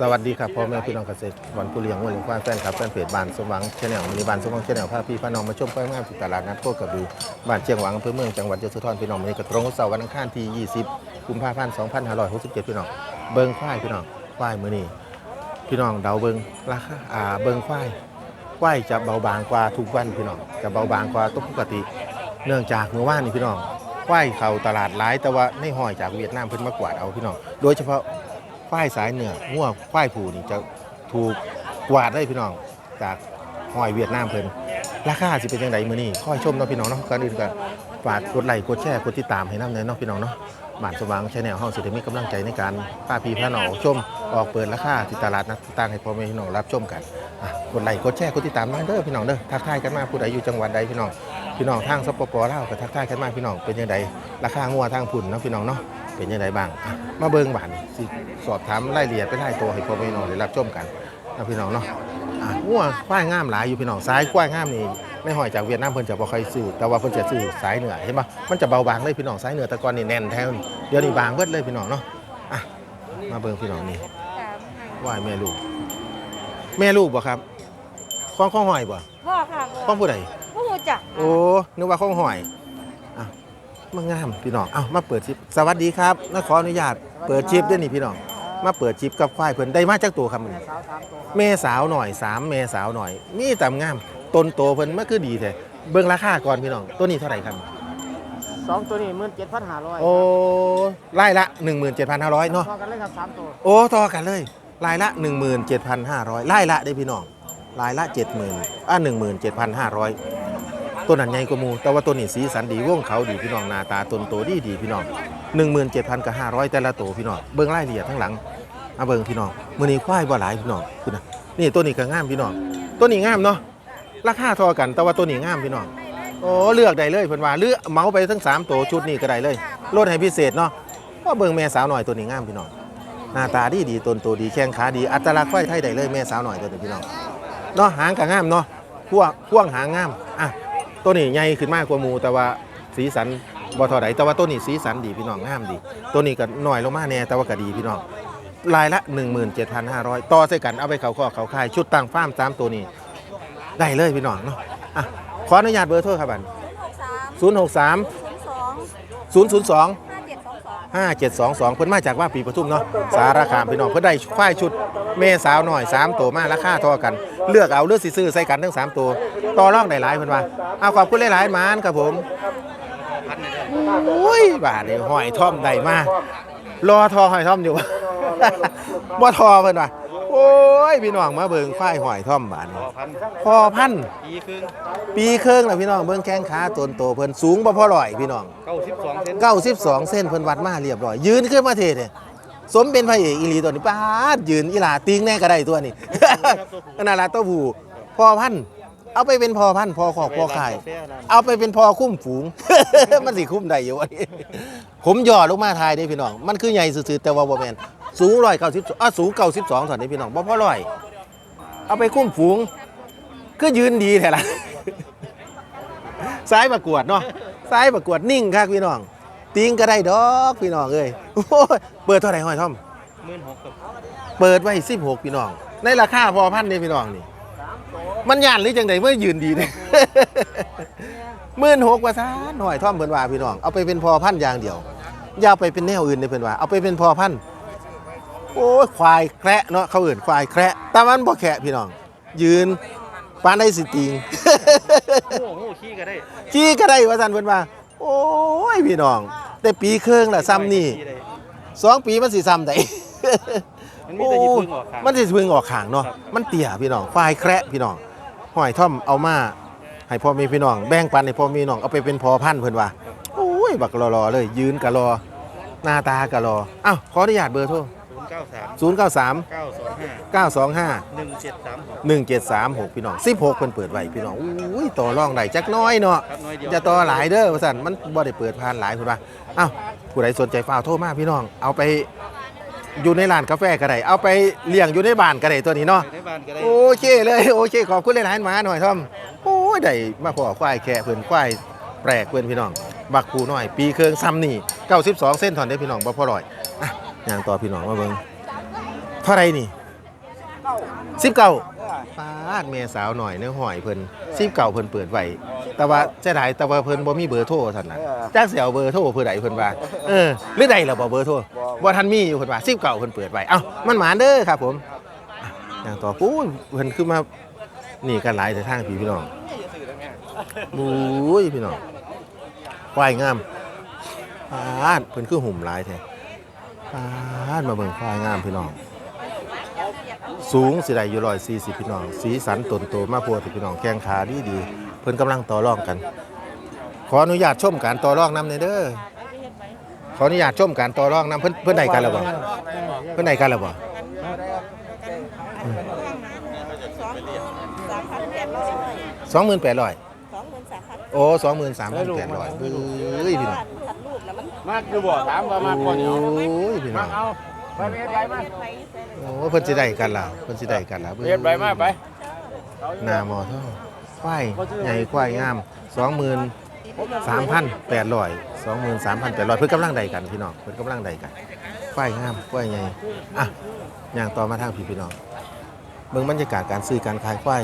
สวัสดีครับพ่อแม่พี่น้องเกษตรวันผู้เลี้ยงวัวเลี้ยงควายแฟนครับแฟนเพจบ้านสมหวังชาแนลมินิบ้านสมหวังชาแนลพาพี่พาน้องมาชมควายงามที่ตลาดนัดโคกระบือบ้านเชียงหวังอำเภอเมืองจังหวัดยโสธรพี่น้องวันนี้ก็ตรงกับเสาร์วันอังคารที่ 20 กุมภาพันธ์2567 พี่น้องเบิ่งควายพี่น้องควายมื้อนี้พี่น้องเดาเบิ่งราคาอ่าเบิ่งควายควายจะเบาบางกว่าทุกวันพี่น้องจะเบาบางกว่าตัวปกติ เนื่องจากเมื่อวานนี่พี่น้องควายเข้าตลาดหลายแต่ว่าในห้อยจากเวียดนามเพิ่นมากวาดเอาพี่น้องโดยเฉพาะ ควายสายเหนือง่วควายผูนี่จะถูกกวาดได้พี่น้อง จากหอยเวียดนามเพิ่นราคาสิเป็นยังไงมื้อนี้คอยชมเนาะพี่น้องเนาะก่อนอื่นก็ฝากกดไลค์กดแชร์กดติดตามให้น้ำเนาะพี่น้องเนาะบ้านสว่างชาแนลเฮาสิได้มีกำลังใจในการพาพี่พาน้องชมออกเปิดราคาที่ตลาดนัดต่างให้พ่อแม่พี่น้องรับชมกันอะกดไลค์กดแชร์กดติดตามมาเด้อพี่น้องเด้อทักทายกันมาผู้ใดอยู่จังหวัดใดพี่น้องพี่น้องทางสปปลาวก็ทักทายกันมาพี่น้องเป็นยังไงราคางัวทางพุ่นเนาะพี่น้องเนาะเป็นยังไงบ้างอะมาเบิ่งบ้านสิสอบถามรายละเอียดไปไล่ตัวให้พ่อแม่พี่น้องได้รับชมกันนะพี่น้องเนาะอะงัวควายงามหลายอยู่พี่น้องสายควายงามนี่ไม่ห่อยจากเวียดนามเพิ่นจะบ่ค่อยซื้อแต่ว่าเพิ่นจะซื้อสายเหนือเห็นปะมันจะเบาบางเลยพี่น้องสายเหนือแต่ก่อนนี่แน่นแท้นี่เดี๋ยวนี้บางเบิดเลยพี่น้องเนาะอะมาเบิ่งพี่น้องนี่ว่ายแม่ลูก แม่ลูกบ่ครับข้องข้องหอยบ่พ่อค่ะข้องผู้ใดผู้หูจักโอ้นึกว่าข้องหอยอะ มางามพี่น้องเอ้ามาเปิดชิปสวัสดีครับนขออนุญาตเปิดชิปด้วยนี่พี่น้องมาเปิดชิปกับควายเพิ่นได้มาจากตัวครับมันเมสาวหน่อยสามเมสาวหน่อย นี่ตามงามต้นโตเพิ่นมันคือดีแท้เบิ่งราคาก่อนพี่น้องตัวนี้เท่าไหร่ครับสองตัวนี้หมื่นเจ็ดพันห้าร้อยโอ้ไล่ละ17,500เนาะพอกันเลยครับสามตัวโอ้ต่อกันเลยรายละ17,500รายละได้พี่น้องรายละ70,000อะ17,500 ตัวนั้นใหญ่กว่าหมูแต่ว่าตัวนี้สีสันดีว่องเขาดีพี่น้องหน้าตาตนโตดีดีพี่น้อง17,000กับ500 แต่ละตัวพี่น้องเบิ่งรายละเอียดทั้งหลังมาเบิ่งพี่น้องมื้อนี้ควายบ่หลายพี่น้องคุณนะนี่ตัวนี้ก็งามพี่น้องตัวนี้งามเนาะราคาเท่ากัน แต่ว่าตัวนี้งามพี่น้องโอ้เลือกได้เลยเพิ่นว่าเลือกเมาไปทั้งสามตัวชุดนี้ก็ได้เลยลดให้พิเศษเนาะเพราะเบิ่งแม่สาวหน่อยตัวนี้งามพี่น้องหน้าตาดีดีตนโตดีแข้งขาดีอัตลักษณ์ควายไทยได้เลยแม่สาวหน่อยตัวนี้พี่น้องเนาะหางก็งามเนาะพ่วงพ่วงหางงามอะ ตัวนี้ใหญ่ขึ้นมากกว่าหมูแต่ว่าสีสันบ่เท่าใดแต่ว่าตัวนี้สีสันดีพี่น้องงามดี ตัวนี้ก็หน่อยลงมาแน่แต่ว่าก็ดีพี่น้องรายละ 17,500 ต่อใส่กันเอาไปเขาข้อเขาค่ายชุดต่างฟ้ามสามตัวนี้ได้เลยพี่น้องเนาะอะขออนุญาตเบอร์โทรครับบันสาม063สอง002 5722 เพิ่นมาจากว่าปีปทุมเนาะสารคามพี่น้องเพิ่นได้ควายชุดเมสาวหน่อย 3 ตัวมาราคาเท่ากัน เลือกเอาเลือกสิซื้อใส่กันทั้ง 3 ตัวต่อรองได้หลายเพิ่นว่าเอาขอบคุณหลายๆมานครับผมโอ้ยบาดนี้หอยท่อมได้มารอทอหอยท่อมอยู่บ่ทอเพิ่นว่า โอ้ยพี่น้องมาเบิ่งควายหอยท่อมบาดนี้พอพันธุ์ปีครึ่งปีครึ่งแล้วพี่น้องเบิ่งแข้งขาตนโตเพิ่นสูงบ่พอร้อยพี่น้องเก้าสิบสองเซน92เส้นเพิ่นวัดมาเรียบร้อย ยืนขึ้นมาเทเนี่ยสมเป็นพระเอกอีหลีตัวนี้ป้าดยืนอีหลาติงแน่ก็ได้ตัวนี้ นั่นล่ะตัวผู้พอพันธุ์เอาไปเป็นพอพันธุ์พอขอกพอขาย เอาไปเป็นพอคุ้มฝูง มันสิคุ้มได้อยู่วันนี้ ผมย่อลงมาทายได้พี่น้อง มันคือใหญ่สุดๆแต่ว่าบ่แม่นสูง192อะสูง92ตอนนี้พี่น้องบ่พอร้อย เอาไปคุ้มฝูง ก็ยืนดีแท้ล่ะซ้ายประกวดเนาะซ้ายประกวดนิ่งครับพี่น้อง ติงก็ได้ดอกพี่น้องเอ้ยโอ้ยเปิดเท่าไหร่ห้อยท่อมหมื่นหกครับเปิดไว้16พี่น้อง ในราคาพอพันนี่พี่น้องนี่ มันย่านหรือจังไดเมื่อยืนดีเนี่ย หมื่นหกว่าซะหน่อยท่อมเพิ่นว่าพี่น้องเอาไปเป็นพอพันธุ์อย่างเดียว อย่าเอาไปเป็นแนวอื่นเลยเพิ่นว่าเอาไปเป็นพอพันธุ์โอ้ยควายแคระเนาะเขาเอื่นควายแคระแต่มันบ่แคระพี่น้อง ยืนปานได้สิติงโอ้โหขี้ก็ได้ขี่ก็ได้ว่าซั่นเพิ่นว่า โอ้ยพี่น้อง แต่ปีครึ่งละซ้ำนี่ขี้ได้สองปีมันสิซ้ำได้มันมีแต่ยี่พึ่งออกขางมันสิพึ่งออกข้างเนาะครับมันเตี่ยพี่น้องควายแคระพี่น้องหอยท่อมเอามา ให้พ่อมีพี่น้องแบ่งปันให้พ่อมีน้องเอาไปเป็นพอพันธุ์เพิ่นว่าโอ้ยบักรอๆเลย ยืนกะรอหน้าตากะรออ้าวขออนุญาตเบอร์โทรศูนย์เก้าสาม093เก้าสองห้า925หนึ่งเจ็ดสามหก1736 พี่น้อง 16เพิ่นเปิดไว้พี่น้องอุ้ยต่อรองได้จักหน้อยเนาะครับน้อยเดียวจะต่อหลายเด้อว่าซั่นมันบ่ได้เปิดผ่านหลายพุ่นว่าอ้าวผู้ใดสนใจฟ้าวโทรมาพี่น้อง เอาไปอยู่ในร้านกาแฟก็ได้เอาไปเลี้ยงอยู่ในบ้านก็ได้ตัวนี้เนาะในบ้านก็ได้โอเคเลยโอเคขอบคุณหลายๆหมาหน่อยท่อมโอ้ ยได้มาพอควายแค่เพิ่นควายแปลกเพิ่นพี่น้อง บักคูน้อย ปีเคืองซ้ำนี่92เส้นถอนได้พี่น้องบ่พอร้อยอะย่างต่อพี่น้องมาเบิ่งเท่าไรนี่สิบเก้าปาดเมียสาวหน่อยเนื้อหอยเพิ่นสิบเก้าเพิ่นเปิดไว้แต่ว่าเสียดายแต่ว่าเพิ่นบ่มีเบอร์โทรท่านน่ะจักสิเอาเบอร์โทรเพิ่นใดเพิ่นว่าเออหรือใดล่ะบ่เบอร์โทรบ่ทันมีอยู่เพิ่นว่าสิบเก้าเพิ่นเปิดไว้เอ้ามันหมานเด้อครับผมอะอย่างต่อปู้ยเพิ่นคือมานี่กันหลายแต่ทางพี่พี่น้อง บุ้ยพี่น้องควายงามปาดเพิ่นคือหุ่มหลายแท้ปาดมาเบิ่งควายงามพี่น้อง สูงสิได้อยู่ร้อยสี่สิบพี่น้อง สีสันตนโตมาโพดพี่น้องแข้งขาดีดีเพิ่นกำลังต่อรองกัน ขออนุญาตชมการต่อรองน้ำในอยเด้อขออนุญาตชมการต่อรองน้ำเพิ่นเพิ่นได้กันแล้วบ่าเพิ่นได้กันแล้วบ่สามพันแปดร้อยสองหมื่นแปดร้อย โอ้สองหมื่นสามพันแปดร้อยเฮ้ยพี่น้องตัดลูกแล้วมันมากคือบ่ถามว่ามาก่อนเดี๋ยวโอ้ยพี่น้องเอาไปเฮ็ดใบมาไปโอ้เพิ่นสิได้กันล่ะเพิ่นสิได้กันล่ะเฮ็ดใบมาไปหน้าหมอท่อควายใหญ่ควายงามสองหมื่นสามพันแปดร้อยสองหมื่นสามพันแปดร้อยเพื่อกำลังใดกันพี่น้องเพื่อกำลังใดกันควายงามควายใหญ่อะอย่างต่อมาทางพี่พี่น้องเบิ่งบรรยากาศการซื้อการขายควาย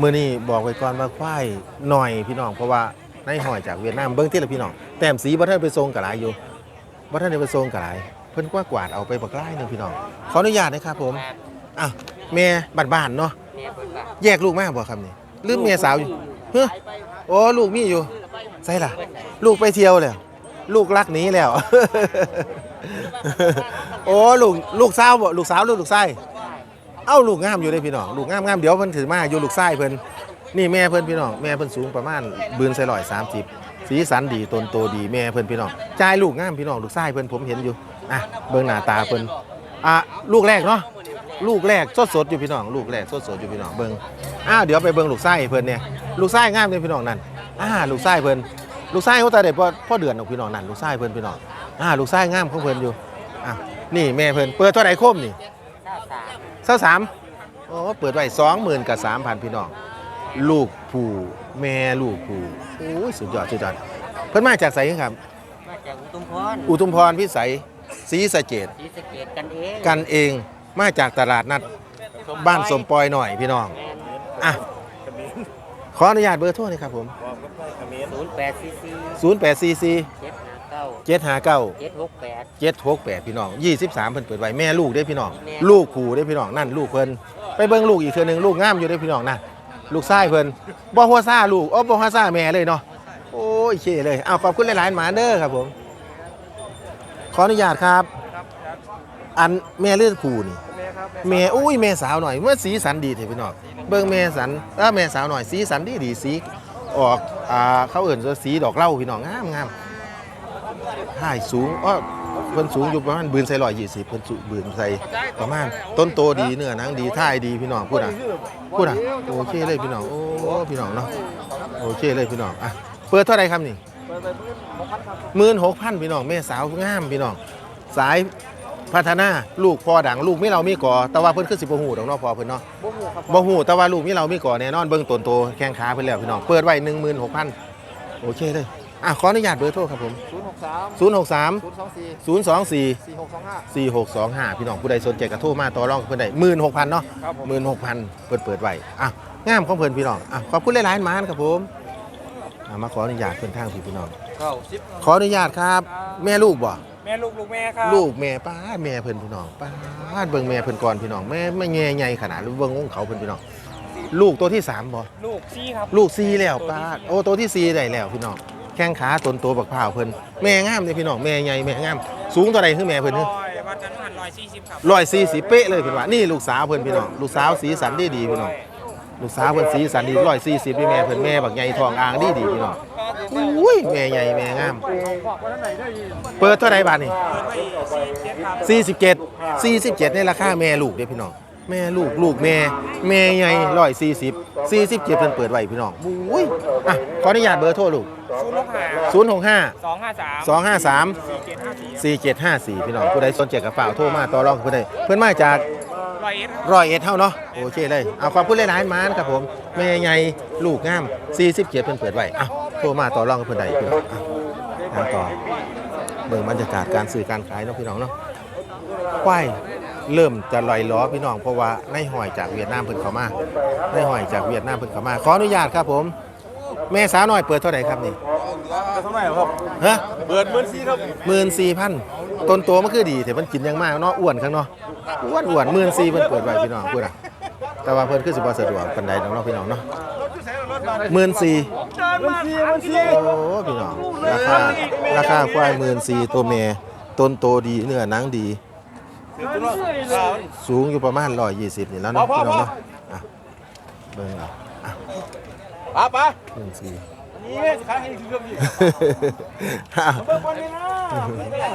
มื้อนี้บอกไว้ก่อนว่าควายหน่อยพี่น้องเพราะว่าในหอยจากเวียดนามเบิ่งที่ละพี่น้องแต้มสีบ่ทันไปทรงกะหลายอยู่บ่ทันได้ไปทรงกะหลายเพิ่นกว่ากวาดเอาไปบักไล่นึงพี่น้องขออนุญาตนะครับผมอะแม่บัดบ้านเนาะแยกลูกมาบ่ครับนี่ลืมเมียสาวอยู่เฮ้ยโอ้ลูกมีอยู่ใช่ล่ะ ลูกไปเที่ยวแล้วลูกรักหนีแล้ว โอ้ลูกลูกสาวบ่ลูกสาวหรือลูกชาย เอ้าลูกงามอยู่เลยพี่น้องลูกงามงามเดี๋ยวเพิ่นถือมาอยู่ลูกชายเพิ่นนี่แม่เพิ่นพี่น้องแม่เพิ่นสูงประมาณบืนใส่ร้อยสามสิบสีสันดีตนโตดีแม่เพิ่นพี่น้องจ่ายลูกงามพี่น้องลูกชายเพิ่นผมเห็นอยู่อะเบิ่งหน้าตาเพิ่นอะลูกแรกเนาะลูกแรกสดสดอยู่พี่น้อง ลูกแรกสดสดอยู่พี่น้องเบิ่งอ้าวเดี๋ยวไปเบิ่งลูกไส้เพิ่นเนี่ยลูกไส้งามเลยพี่น้องนั่นอ่าลูกไส้เพิ่นลูกไส้เขาต่เด็กพ่อพ่อเดือนของพี่น้องนั่นลูกไส้เพิ่นพี่น้องอ่าลูกไส้งามของเพิ่นอยู่อะนี่แม่เพิ่นเปิดเท่าไหร่คมนี่ ท่าสามโอ้เปิดไว้สองหมื่นกับสามพันพี่น้อง ลูกผู้แม่ลูกผู้โอ้ยสุดยอดสุดยอดเพิ่นมาจากไสครับ มาจากอุทุมพรอุทุมพรพิสัยศรีสะเกดศรีสะเกดกันเองกันเองมาจากตลาดนัดบ้านสมปอยหน่อยพี่น้องอะขออนุญาตเบอร์โทรหน่อยครับผมศูนย์แปดซีซี0844 เจ็ดห้าเก้า759เจ็ดหกแปด768พี่น้อง23เพิ่นเปิดไว้แม่ลูกได้อพี่น้องแม่ลูกผู้ได้อพี่น้องนั่นลูกเพิ่นไปเบิ่งลูกอีกเทื่อหนึงลูกงามอยู่ได้อพี่น้องนะลูกชายเพิ่นบ่ฮัวซ่าลูกอ๋อบ่ฮัวซ่าแม่เลยเนาะโอ้ยเคเลยเอาขอบคุณหลายๆหมาเด้อครับผม ขออนุญาตครับ อันแม่เลือดผู้นี่แม่อุ้ยแม่สาวหน่อยเมื่อสีสันดีเถอะพี่น้องเบิ่งแม่สันเออแม่สาวหน่อยสีสันดีดีสีออกอ่าเขาเอื่นว่าสีดอกเหล้าพี่น้องงามงาม ถ่ายสูงอ้อเพิ่นสูงอยู่ประมาณบืนใส่ร้อยยี่สิบเพิ่นสูงบืนใส่ประมาณ ต้นโตดีเนื้อหนังดีท่ายดีพี่น้องพูดอะพูดอะโอเคเลยพี่น้องโอ้พี่น้องเนาะโอเคเลยพี่น้องอะเปิดเท่าไหรครับนี่หมื่นหกพันพี่น้องแม่สาวงามพี่น้องสายพัฒนาลูกพ่อดังลูกมีเรามีก่อแต่ว่าเพิ่นคือสิบ่ฮู้ดอกเนาะพอเพิ่นเนาะบ่ฮู้แต่ว่าลูกมีเรามีก่อแน่นอนเบิ่งต้นโตแข้งขาเพิ่นแล้วพี่น้องเปิดไว้16,000โอเคเลย อะขออนุญาตเบอร์โทรครับผม ศูนย์หกสาม063 ศูนย์สองสี่024 สี่หกสองห้า 4625 พี่น้องผู้ใดสนใจก็โทรมาต่อรองกับเพิ่นได้16,000เนาะครับผม16,000เปิดเปิดไว้อะงามของเพิ่นพี่น้องอะขอบคุณหลายๆหมานครับผมอะมาขออนุญาตเพิ่นทางพี่พี่น้อง เก้าสิบขออนุญาตครับ แม่ลูกบ่แม่ลูกลูกแม่ครับลูกแม่ป้าดแม่เพิ่นพี่น้องป้าดเบิ่งแม่เพิ่นก่อนพี่น้องแม่ไม่แง่ใหญ่ขนาดเบิ่งของเขาเพิ่นพี่น้องลูกตัวที่สามบ่ ลูกซี่ครับ ลูกซีแล้วป้าดโอ้ตัวที่ซีได้แล้วพี่น้อง แข้งขาตนโตบักพร้าวเพิ่นแม่งามเลยพี่น้องแม่ใหญ่แม่งาม สูงเท่าใดคือแม่เพิ่นร้อยวัดกันหันร้อยสี่สิบครับร้อยสี่สิบเป๊ะเลยเพิ่นว่านี่ลูกสาวเพิ่นพี่น้องลูกสาวสีสันดีดีพี่น้องลูกสาวเพิ่นสีสันดีร้อยสี่สิบพี่แม่เพิ่นแม่บักใหญ่ทองอ่างดีดีพี่น้องอุ้ยแม่ใหญ่แม่งาม เปิดเท่าไหร่บาทนี่47 47ในราคาแม่ลูกเด้อพี่น้อง แม่ลูกลูกแม่ แม่ใหญ่ร้อยสี่สิบสี่สิบเจ็ดเพิ่นเปิดไว้พี่น้องบุ้ยอะขออนุญาตเบอร์โทรลูกศูนย์หกห้า0 6 5สองห้าสาม2 5สี่เจ็ดห้าสี่3 4 7 5 4พี่น้องผู้ใดสนใจกับฝ่ากโทรมาต่อรองกับเพิ่นได้เพิ่นมาจากร้อยเอ็ดครับร้อยเอ็ดเท่าเนาะโอเคเลยเอาขอบคุณหลายๆมานครับผมแม่ใหญ่ลูกงาม47เพิ่นเปิดไว้อะโทรมาต่อรองกับเพิ่นได้พี่น้องอะงานต่อเบิ่งบรรยากาศการซื้อการขายเนาะพี่น้องเนาะควาย เริ่มจะลอยล้อพี่น้องเพราะว่าในหอยจากเวียดนามเพิ่นเข้ามาในหอยจากเวียดนามเพิ่นเข้ามา ขออนุญาตครับผม แม่สาวน้อยเปิดเท่าไหร่ครับนี่เท่าไหร่ครับฮะเปิดหมื่นสี่ครับหมื่นสี่พันต้นโตมันคือดีแต่มันกินอยังมากเนาะอ้วนข้างเนาะอ้วนอ้วนหมื่นสี่เพิ่นเปิดไว้พี่น้องพูดอะแต่ว่าเพิ่นคือสิบ่สะดวกปานใดน้องเนาะพี่น้องเนาะหมื่นสี่หมื่นสี่หมื่นสี่โอ้พี่น้องราคาราคาควายหมื่นสี่ตัวเมต้นโตดีเนื้อหนังดี สูงอยู่ประมาณ120นี่แล้วเนาะพี่น้องเนาะอะเบิ่งเอาป้าป้าหมื่นสี่นี่แม่ขายให้คือเรื่องนี้เปิดบอลนี่นะ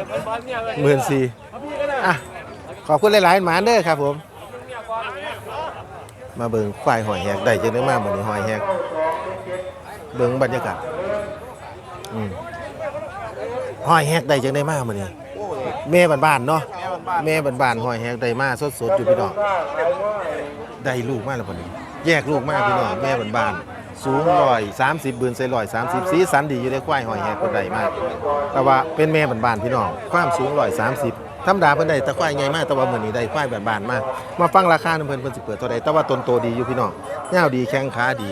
เปิดบอลเนี่ยเลยหมื่นสี่พี่ก็ได้อะขอบคุณหลายๆหมาเด้อครับผม มาเบิ่งควายหอยแหกได้จังได้มาหมดนี่หอยแหกเบิ่งบรรยากาศอืมหอยแหกได้จังได้มาหมดนี่แม่บ้านๆเนาะ แม่บ้านๆหอยแหกได้มาสดๆอยู่พี่น้องได้ลูกมากแล้วพอนี้แยกลูกมากพี่น้องแม่บ้านๆสูงร้อยสามสิบบืนใส่ร้อยสามสิบสีสันดีอยู่ในควายหอยแหกคนใดมาก แต่ว่าเป็นแม่บ้านๆพี่น้องความสูงร้อยสามสิบธรรมดาเพิ่นได้แต่ควายใหญ่มากแต่ว่ามื้อนี้ได้ควายบ้านๆมากมาฟังราคาเพิ่นเพิ่นสิเปิดเท่าใดแต่ว่าต้นโตดีอยู่พี่น้องยาวดีแข้งขาดี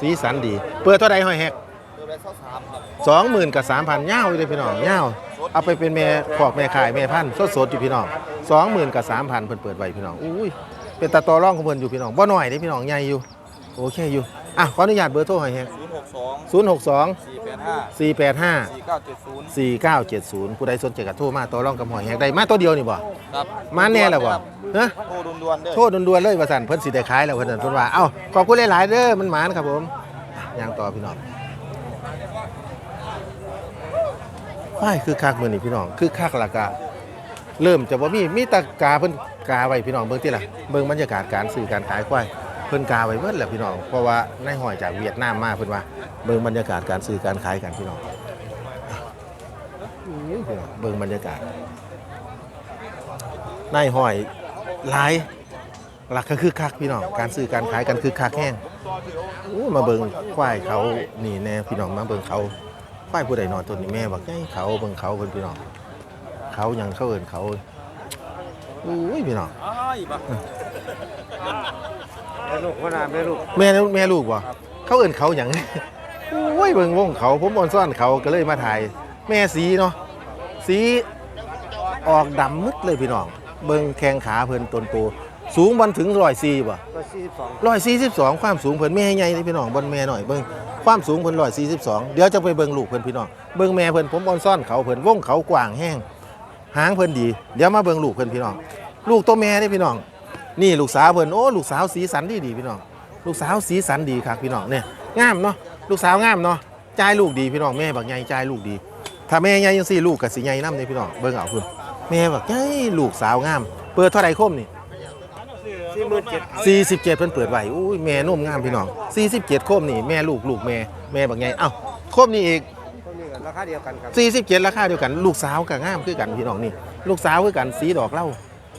สีสันดี เปิดเท่าใดหอยแฮก สองหมื่นกับสามพันยาวอยู่เลยพี่น้องยาวเอาไปเป็นแม่ขอกแม่ขายแม่พันธุ์สดๆอยู่พี่น้องสองหมื่นกับสามพันเพิ่นเปิดไว้พี่น้องอุ้ยเป็นตาตอร่องของเพิ่นอยู่พี่น้องบ่น้อยเด้พี่น้องใหญ่อยู่โอเคอยู่อะขออนุญาตเบอร์โทรหอยแฮกศูนย์หกสองศูนย์หกสองสี่แปดห้าสี่แปดห้าสี่เก้าเจ็ดศูนย์4970ผู้ใดสนใจก็โทรมาต่อรองกับหอยแฮกได้มาตัวเดียวนี่บ่ครับมาแน่แล้วบ่ฮะโทรด่วนๆเด้อโทษด่วนๆเลยว่าสั่นเพิ่นสิได้ขายแล้วเพิ่นนั่นเพิ่นว่าเอ้าขอบคุณหลายๆเด้อมันหมานครับผมย่างต่อพี่น้อง ว้ายคือคักมื้อนี้พี่น้อง คือคักละกะเริ่มจะบ่ามีมีตะกาเพิ่นกาไว้พี่น้องเบิ่งติล่ะเบิ่งบรรยากาศการซื้อการขายควายเพิ่นกาไว้เบิดแหละพี่น้องเพราะว่าในหอยจากเวียดนามมาเพิ่นว่าเบิ่งบรรยากาศการซื้อการขายกันพี่น้องอุ้ยพี่น้องเบิ่งบรรยากาศนายห้อยหลายหลักก็คือคักพี่น้องการซื้อการขายกันคือคักแห้งมาเบิ่งควายเขานี่แน่พี่น้องมาเบิ่งเขา ควายผู้ใดนอนตัวนี้แม่บอกให้เขาเบิ่งเขาเพิ่นพี่น้องเขาหยังเขาเอิ้นเขาอุ้ยพี่น้องอ้ายบ่แม่ลูกพ่อนาแม่ลูกแม่ลูกแม่ลูกบ่เขาเอิ้นเขาหยังโอ้ยเบิ่งวงเขาผมอ่อนซ่อนเขาก็เลยมาถ่าย แม่สีเนาะสีออกดำมึดเลยพี่น้อง เบิ่งแข้งขาเพิ่นตนโต สูงวันถึงร้อยสี่บ่ก็สี่สิบสองร้อยสี่สิบสองความสูงเพิ่นแม่ใหญ่เลยพี่น้องบนแม่หน่อยเบิ่งความสูงเพิ่นร้อยสี่สิบสองเดี๋ยวจะไปเบิ่งลูกเพิ่นพี่น้องเบิ่งแม่เพิ่นผมอ่อนซ่อนเขาเพิ่นวงเขากว้างแห้งหางเพิ่นดีเดี๋ยวมาเบิ่งลูกเพิ่นพี่น้องลูกตัวแม่เด้พี่น้อง นี่ลูกสาวเพิ่นโอ้ลูกสาวสีสันดีดีพี่น้องลูกสาวสีสันดีครับพี่น้องเนี่ยงามเนาะลูกสาวงามเนาะจ่ายลูกดีพี่น้องแม่บักใหญ่จ่ายลูกดี ถ้าแม่ใหญ่จังซี่ลูกก็สิใหญ่นำเด้พี่น้องเบิ่งเอาคุณแม่บักใหญ่ลูกสาวงาม เปิดเท่าไหร่คมนี่ สี่หมื่นเจ็ด47เพิ่นเปิดไว้อุ้ยแม่นุ่มงามพี่น้อง47โคมนี่แม่ลูกลูกแม่แม่บักใหญ่เอ้าโคมนี่อีกต้นนี้กันราคาเดียวกันครับ47ราคาเดียวกัน ลูกสาวก็งามคือกันพี่น้องนี่ ลูกสาวคือกันสีดอกเหล้า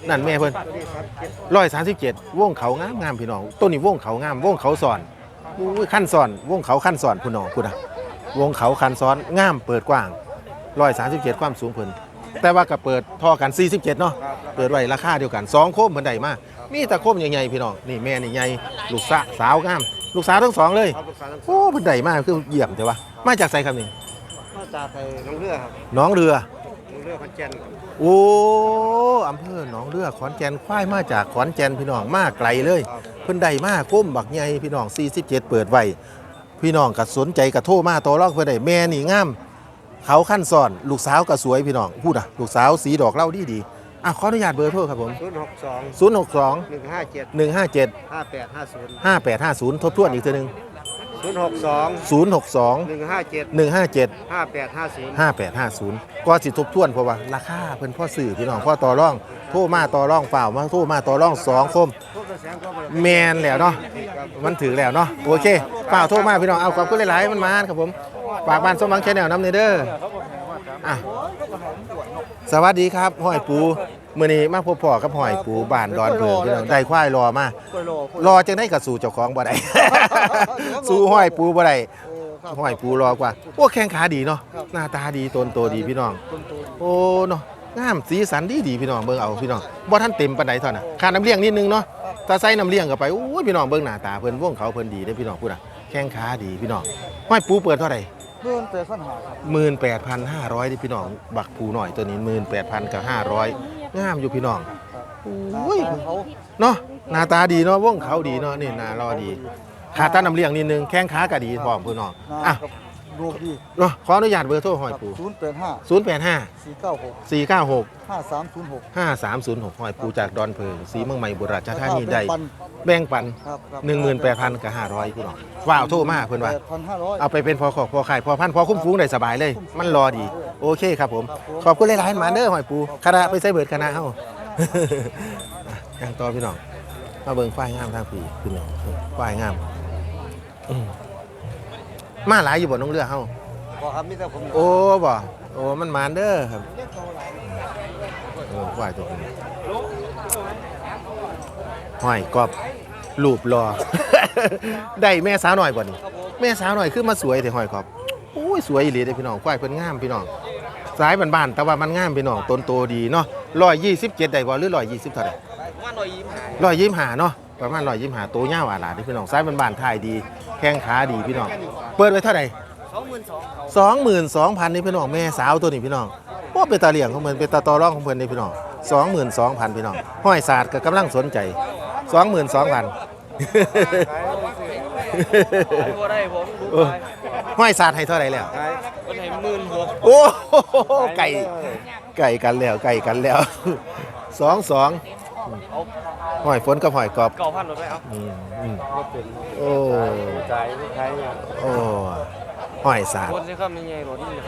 นั่นแม่เพิ่นตัวนี้ครับเจ็ดร้อยสามสิบเจ็ดวงเขางามงามพี่น้องต้นนี้วงเขางามวงเขาสอนอุ้ยขั้นสอนวงเขาขั้นสอนพี่น้องพูดนะวงเขาขั้นซ้อนงามเปิดกว้างร้อยสามสิบเจ็ดความสูงเพิ่นแต่ว่าก็เปิดท่อกันสี่สิบเจ็ดเนาะครับเปิดไว้ราคาเดียวกันสองโคมเพิ่นได้มา มีแต่โคมใหญ่ๆพี่น้องนี่แม่นี่ใหญ่ลูกสาวสาวงาม ลูกสาวทั้งสองเลยครับลูกสาวทั้งสองโอ้เพิ่นได้มาคือเยี่ยมแต่ว่ามาจากไสครับนี่มาจากไอ้น้องเรือครับหน้องเรือน้องเรือขอนแก่นครับโอ้อำเภอหนองเรือขอนแก่นควายมาจากขอนแก่นพี่น้องมาไกลเลย เพิ่นได้มาก้มบักใหญ่พี่น้อง 47 เปิดไว้พี่น้องก็สนใจก็โทรมาต่อรองเพิ่นได้แม่นี่งามเขาขั้นซ้อน ลูกสาวก็สวยพี่น้องพูดอะ ลูกสาวสีดอกเหล่าดีดีๆ อะขออนุญาตเบอร์โทรครับผม ศูนย์หกสอง062 หนึ่งห้าเจ็ด157 ห้าแปดห้าศูนย์5850 ทบทวนอีกทีหนึง ศูนย์หกสอง062หนึ่งห้าเจ็ด157 ห้าแปดห้าศูนย์5850ก็สิทบทวนเพราะว่าราคาเพิ่นพ่อสื่อพี่น้องพ่อต่อรองโทรมาต่อรองเปล่ามาโทรมาต่อรองสองคมทุกกระแสก็มาแมนแล้วเนาะมันถือแล้วเนาะโอเคเปล่าโทรมาพี่น้องเอาขอบคุณหลายๆมันมาครับผมฝากบ้านสมหวังแชนแนลน้ำเนเด้ออะสวัสดีครับห้อยปู มื้อนี้มาพบพ่อกับหอยปูบ้านดอนเพิงพี่น้องได้ควายรอมารอจังได้กับสู่เจ้าของบ่ได้ สู่หอยปูบ่ได้หอยปูรอกว่าโอ้แข้งขาดีเนาะหน้าตาดีตนโตดีพี่น้อง โอ้เนาะงามสีสันดีดีพี่น้องเบิ่งเอาพี่น้องบ่ทันเต็มปานใดเท่าน่ะขาน้ำเลี้ยงนิดนึงเนาะถ้าใส่น้ำเลี้ยงเข้าไปโอ้ยพี่น้องเบิ่งหน้าตาเพิ่นวงเขาเพิ่นดีเด้พี่น้องพูดอะแข้งขาดีพี่น้องห้อยปูเปิดเท่าไหร่เพื่อนเตะขันหาครับหมื่นแปดพันห้าร้อยที่พี่น้องบักผูหน่อยตัวนี้หมื่นแปดพันกับห้าร้อย งามอยู่พี่น้องอุ้ยเขาเนาะหน้าตาดีเนาะวงเขาดีเนาะนี่หน้ารอดีขาตาน้ำเลี้ยงนิดนึงแข้งขาก็ดีพร้อมพี่น้องนาอะ กับลูกดีเนาะขออนุญาตเบอร์โทรหอยปูศูนย์แปดห้าศูนย์แปดห้าสี่เก้าหกสี่เก้าหกห้าสามศูนย์หกห้าสามศูนย์หกหอยปูจากดอนเพิงสีเมืองใหม่บุรีรัชธานีได้ปันแบ่งปัน ครับครับหนึ่งหมื่นแปดพันกับห้าร้อยพี่น้องว้าวโทรมาเพื่อนว่า แปดพันห้าร้อย เอาไปเป็นพอขอบพอขายพอพันพอคุ้มฟุ้งได้สบายเลย มันรอดี โอเคครับผม ขอบคุณหลายๆหมาเด้อหอยปูคณะไปใส่เบิดคณะเฮา อย่างต่อพี่น้อง มาเบิ่งควายงามทางพี่พี่น้องควายงามอืม มาหลายอยู่บ่น้องเรือเฮาบอกครับมีแต่ผมโอ้บ่โอ้มันหมานเด้อครับโอ้ควายตัวนี้ห้อยกอบรูปรอ ได้แม่สาวหน่อยบ่นี่แม่สาวหน่อยคือมาสวยแต่ห้อยกอบโอ้ยสวยอีหลีเด้อพี่น้องควายเพิ่นงามพี่น้องสายบ้านๆแต่ว่ามันงามพี่น้องต้นโตดีเนาะ127ได้บ่หรือ120เท่าใดว่าลอยยิ้มหายร้อยยี่หาเนาะ ประมาณร้อยยี่หาตัวเง่าอาหลาที่พี่น้องซ้ายบานๆถ่ายดี แข้งขาดีพี่น้อง เปิดไว้เท่าไหร่สองหมื่นสองสองหมื่นสองพันนี่พี่น้องแม่สาวตัวนี้พี่น้องว่าเป็นตาเหลี่ยงของเพิ่นเป็นตาตอร่องของเพิ่นนี่พี่น้องสองหมื่นสองพันพี่น้องห้อยศาสตร์ก็กำลังสนใจสองหมื่นสองพันตัวได้ผมดูเออห้อยศาสตร์ให้เท่าไหร่แล้วคนไหนหมื่นหกโอ้โหไก่ไก่กันแล้วไก่กันแล้วสองสอง ห้อยฝนกับห้อยกรอบเก่าพันหมดไปเอาอืมอืมโอ้ใจไม่ใช่เนี่ยโอ้ห้อยศาสตร์คนที่เข้าไม่ใหญ่รถนี่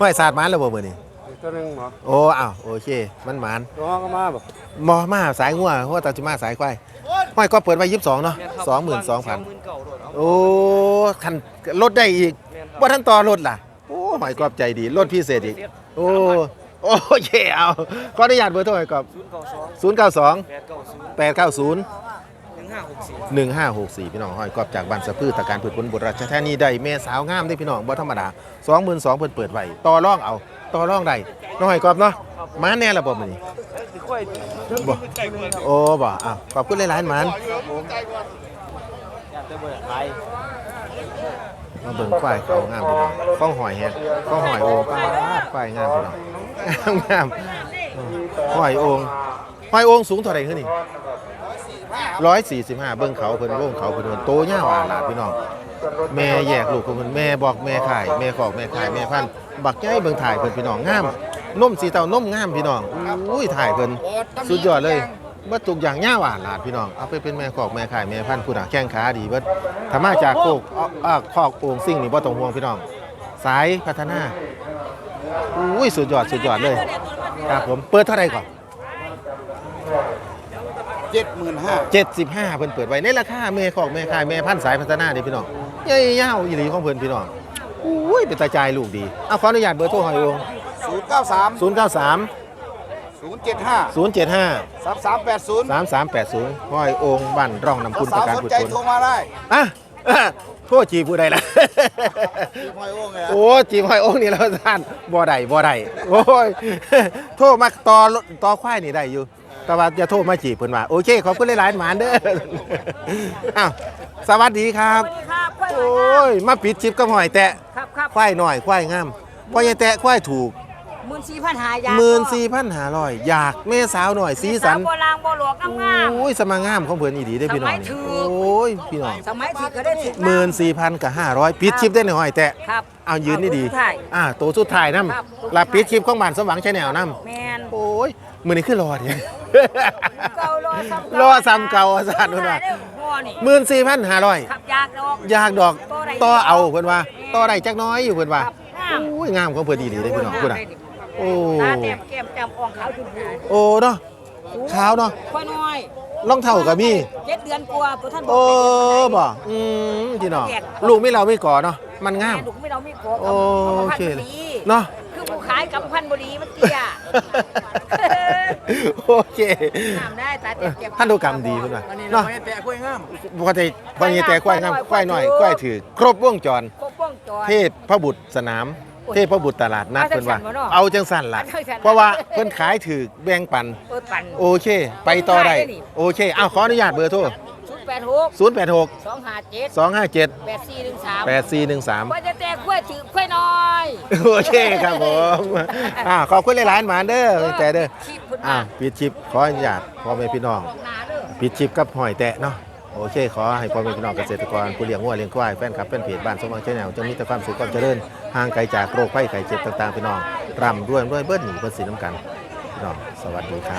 ห้อยศาสตร์มันแล้วบ่มื้อนี้ตัวหนึงเหรอโอ้อ้าวโอเค มันหมานตัวก็มาแบบมอมาสายงัวเพราะว่าตาจิมาสายควายห้อยก็เปิดไว้22เนาะ22,000หมื่นเก่าโดดเอาโอ้คันลดได้อีกแม่นครับบ่ทันต่อลดล่ะโอ้หอยกรอบใจดีลดพิเศษอีกโอ้ โอเคเอาขออนุญาตเบอร์โทรหอยกรอบศูนย์เก่าสอง092 แปดเก่าศูนย์890 หนึ่งห้าหกสี่ 1564 พี่น้องหอยกรอบจากบ้านสะพือตะการพืชผลบุรีรัชธานีได้แม่สาวงามได้พี่น้องบ่ธรรมดา22,000เพิ่นเปิดไว้ต่อรองเอาต่อรองได้น้องหอยกรอบเนาะมาแน่ละบ่มื้อนี้ค่อยบ่โอ้บ่อะขอบคุณหลายๆหมันอยากจะเบิดไทย มาเบิ่งควายเขางามพี่น้องข้องหอยแฮะข้องหอยโอ่งป้าดควายงามพี่น้องงามหอยโอ่งหอยโอ่งสูงเท่าไหร่ขึ้นนี่ร้อยสี่สิบห้าเบิ่งเขาเพิ่นวงเขาเพิ่นเพิ่นโตยาวอาหลาดพี่น้อง แม่แยกลูกเพิ่นแม่บอกแม่ขาย แม่ขอกแม่ขายแม่พันบักใหญ่เบิ่งถ่ายเพิ่นพี่น้องงามนมสีเต้านมงามพี่น้องอุ้ยถ่ายเพิ่นสุดยอดเลย เบ่ทุกอย่างยาวอาหลาดพี่น้องเอาไปเป็นแม่ขอกแม่ขายแม่พันธุ์ผู้น่ะแข้งขาดีเบิดถ้ามาจากโคกอ้ออ้าคอกโอ่งซิ่งนี่บ่ต้องห่วงพี่น้อง สายพัฒนาอุ้ยสุดยอดสุดยอดเลยครับผมเปิดเท่าไหร่ก่อนเจ็ดหมื่นห้า75เพิ่นเปิดไว้ในราคาแม่ขอกแม่ขายแม่พันธุ์สายพัฒนาเด้พี่น้องใหญ่ยาวอีหลีของเพิ่นพี่น้องอุ้ยเป็นตาจ่ายลูกดีเอาขออนุญาตเบอร์โทรหอยโองศูนย์เก้าสาม093 ศูนย์เจ็ดห้า075 สามสามแปดศูนย์3380หอยโองบ้านร่องน้ำคุณประสาวการสนผุดใจผลโทรมาได้อะอะโทษจีบผู้ใดล่ะที่พอยโอ้งไงโอ้จีบหอยโองนี่แล้วท่านบ่ได้บ่ได้โอ้ย โทษมาต่อรถต่อควายนี่ได้อยู่ แต่ว่าอย่าโทษมาจีบเพิ่นว่า โอเค ขอบคุณหลายๆหมานเด้อ อ้าวสวัสดีครับครับค่อยโอ้ยมาปิดชิปกับหอยแตะ ครับครับควายหน่อยควายงามควายใหญ่แตะควายถูก หมื่นสี่พันหายาหมื่นสี่พันหาร้อยอยากแม่สาวหน่อยสีสันโบราณโบหลวงงามโอ้ยสมางามของเพิ่นอีดีได้อพี่น้องนี่สมัยถูกโอ้ยพี่น้องๆสมัยที่ก็ได้ถึงหมื่นสี่พันกับห้าร้อยปิดชิปได้หน่อยแตะครับเอายืนนี่ดีเอาตัวสุดท้ายอ่าตัวสุดท้ายนำครับลาปิดชิปของบ้านสมหวังชาแนลนำแมนโอ้ยมื้อนี้คือรอดเนี่ยเก่ารอซ้ำรอซ้ำเก่าอาจารย์เพิ่นว่าพ่อนี่หมื่นสี่พันห้าร้อยขับยากดอกอยากดอกต่อได้ต่อเอาเพิ่นว่าต่อได้จักหน้อยอยู่เพิ่นว่าครับงามโอ้ยงามของเพิ่นดีๆได้อพี่น้องพุ่นน่ะ โอ้ตาแต้มแก้มจำอ่องขาวจุดบูโอ้เนาะขาวเนาะค่อยน้อยรองเท้าก็มีเจ็ดเดือนกว่าตัวท่านบโอ้กบ่อืมพี่น้องลูกไม่เราไม่ก่อเนาะมันงามลูกไม่เราไม่โกงโอเคเลเลยยเนาะคือผู้ขายกับพันบุรีมันเตี้ยโอเคงามได้ตาเต็มเก็บพันธุกรรมดีพุ่นว่าอันนี้เนาะเราไม่แตะกล้วยงามปกติพอนี้แต่ควายงามควายน้อยควายถือครบวงจรครบวงจรเทพพระบุตรสนาม เทพบุตรตลาดนัดเอาจัเพิ่งนว่าสั่นบ่เนาะเอาจังสั่นล่ะเอาจังสั่นเพราะว่าเพิ่นขายถือแบ่งปัน เปิดปันโอเค ไปต่อได้ขายได้นี่โอเคอ้าวขออนุญาตเบอร์โทรศูนย์แปดหก086 สองห้าเจ็ด257 แปดสี่หนึ่งสาม8413 ว่าจะแต่กล้วยถือกล้วยน้อยโอเคครับผมอ่าขอบคุณหลายๆหมานเด้อใจเด้อ ชีพพุ่นอ่ามาปิดชิปขออนุญาตพ่อแม่พี่น้องออกหนาเด้อ ปิดชิปกับหอยแตะเนาะ โอเค ขอให้พ่อแม่พี่น้องเกษตรกรผู้เลี้ยงวัวเลี้ยงควายแฟนคลับแฟนเพจบ้านสมหวังชแนลจงมีแต่ความสุขความเจริญห่างไกลจากโรคภัยไข้เจ็บต่างๆพี่น้องร่ำรวยรวยเบิ้ลหนีเบิ้ลสีน้ำกันพี่น้องสวัสดีครับ